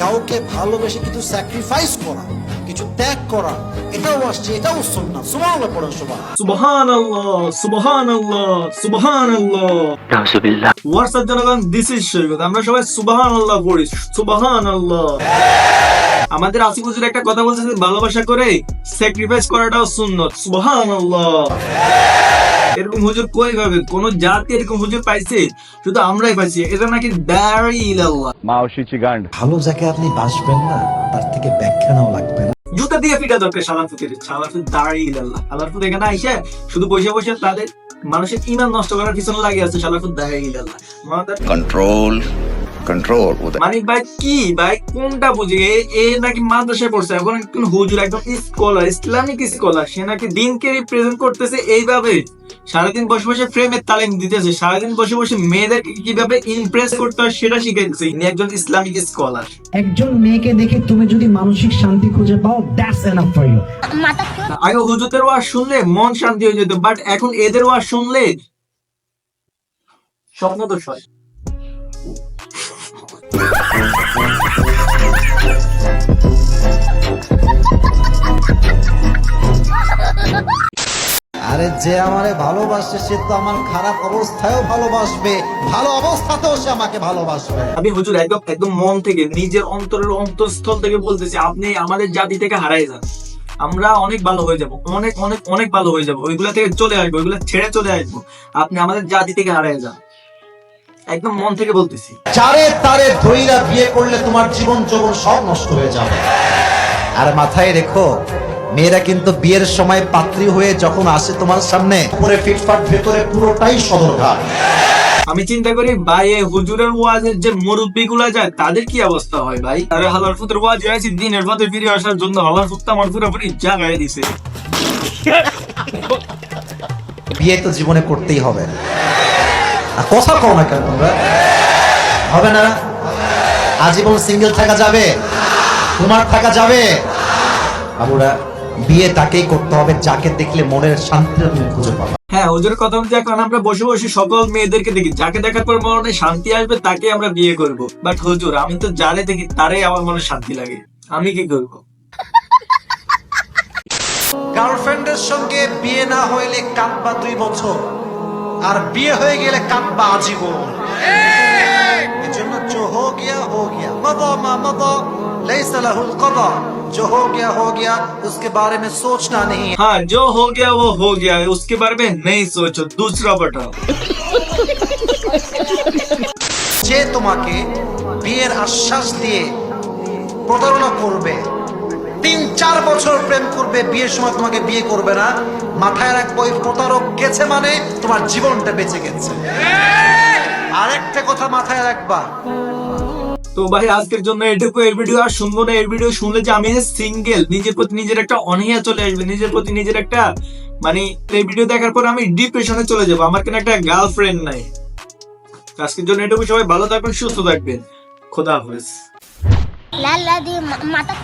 কাউকে ভালোবেসে কিছু স্যাক্রিফাইস করা কিছু ত্যাগ করা এটাও আসছে এটাও সুন্নাহ সুবহানাল্লাহ পড়েন সুবহান সুবহানাল্লাহ সুবহানাল্লাহ সুবহানাল্লাহ। নাউজুবিল্লাহ। হোয়াটসঅ্যাপ জনগণ দিস ইজ সৈকত আমরা সবাই সুবহানাল্লাহ পড়ি। সুবহানাল্লাহ। আমাদের আসিফ হুজুর একটা কথা বলছে যে ভালোবাসা করে স্যাক্রিফাইস করাটাও সুন্নত। সুবহানাল্লাহ। এরকম হুজুর কই পাবে? কোন জাতি এরকম হুজুর পাইছে? শুধু আমরাই পাইছি। এটা নাকি দাঁড়ি ইলাল্লাহ? মাওশিচি গান্ড ভালো যাকে আপনি বাসবেন না তার থেকে ব্যাখ্যা নাও লাগবে না। জুতা দিয়ে পিটা দরকার সালাফুতের সালাফুত দাঁড়ি ইলাল্লাহ। সালাফুত এখানে আইসা শুধু বসে বসে তাদের মানুষের ইমান নষ্ট করার পিছনে লাগে আছে সালাফুত দাঁড়ি ইলাল্লাহ। কন্ট্রোল কন্ট্রোল মানিক ভাই কি ভাই কোনটা বুঝে? এ নাকি মাদ্রাসায় পড়ছে এখন একজন হুজুর একজন স্কলার ইসলামিক স্কলার সে নাকি দিনকে রিপ্রেজেন্ট করতেছে এইভাবে। সারাদিন বসে বসে ফ্রেমের তালিম দিতেছে সারাদিন বসে বসে মেয়েদেরকে কীভাবে ইমপ্রেস করতে হয় সেটা শিখাইতেছে। ইনি একজন ইসলামিক স্কলার একজন মেয়েকে দেখে তুমি যদি মানসিক শান্তি খুঁজে পাও দ্যাটস এনাফ ফর ইউ আগে হুজুরদের ওয়াজ শুনলে মন শান্তি হয়ে যেত বাট এখন এদের ওয়াজ শুনলে স্বপ্ন দোষ হয়। যে আমারে ভালোবাসে সে তো আমার খারাপ অবস্থায়ও ভালোবাসবে। ভালো অবস্থাতেও সে আমাকে ভালোবাসবে। আমি হুজুর একদম একদম মন থেকে নিজের অন্তরের অন্তঃস্থল থেকে বলতেছি আপনি আমাদের জাতি থেকে হারাই যান। আমরা অনেক ভালো হয়ে যাব অনেক অনেক অনেক ভালো হয়ে যাব। ওইগুলা থেকে চলে আসব ওইগুলা ছেড়ে চলে আসব। আপনি আমাদের জাতি থেকে হারাই যান। একদম মন থেকে বলতেছি। চারে তারে ধৈরা বিয়ে করলে তোমার জীবন যৌবন সব নষ্ট হয়ে যাবে। আর মাথায় রেখো মেয়েরা কিন্তু বিয়ের সময় পাত্রী হয়ে যখন আসে তোমার সামনে উপরে ফিটফাট ভেতরে পুরোটাই সদরঘাট। আমি চিন্তা করি ভাই এই হুজুরের ওয়াজের যে মুরব্বী গুলা যায় তাদের কি অবস্থা হয় ভাই? আরে হালার ফুতের ওয়াজ হয়েছে দিনের পথে ফিরে আসার জন্য হালার ফুত আমার পুরোপুরি জাগায় দিছে। বিয়ে তো জীবনে করতেই হবে। আর কথা কও না কেন তোমরা? হবে না? আজীবন সিঙ্গেল থাকা যাবে। তোমার থাকা যাবে। বাবুরা বিয়ে তাকেই করতে হবে যাকে দেখলে মনের শান্তি তুমি খুঁজে পাবে। হ্যাঁ ওজোর কথা হচ্ছে এখন আমরা বসে বসে সকল মেয়েদেরকে দেখি যাকে দেখার পর মনে শান্তি আসবে তাকে আমরা বিয়ে করব। বাট হুজুর আমি তো যারে দেখি তারাই আমার মনে শান্তি লাগে। আমি কি করব? গার্লফ্রেন্ডের সঙ্গে বিয়ে না হইলে কাঁদবা দুই বছর আর বিয়ে হয়ে গেলে কাঁদবা আজীবন। এজন্য চো হো গিয়া হো গিয়া মদ মা মদ। लहुल कदा जो हो गया हो गया उसके बारे में सोचना नहीं है हाँ जो हो गया वो हो गया उसके बारे में नहीं सोचो दूसरा बटाओ যে তোমাকে বিয়ের আশ্বাস দিয়ে প্রতারণা করবে তিন চার বছর প্রেম করবে বিয়ের সময় তোমাকে বিয়ে করবে না মাথায় রাখবো ওই প্রতারক গেছে মানে তোমার জীবনটা বেঁচে গেছে আরেকটা কথা মাথায় রাখবা তো ভাই, আজকের জন্য এটুকু এর ভিডিও আর শুনব না। এর ভিডিও শুনলে যে আমি সিঙ্গেল নিজের প্রতি নিজের একটা অনীহা চলে আসবে, নিজের প্রতি নিজের একটা মানে এই ভিডিও দেখার পর আমি ডিপ্রেশনে চলে যাব। আমার কেন একটা গার্লফ্রেন্ড নাই। আজকের জন্য এটুকু, সবাই ভালো থাকবেন, সুস্থ থাকবেন। খোদা হাফেজ। লাল মাথা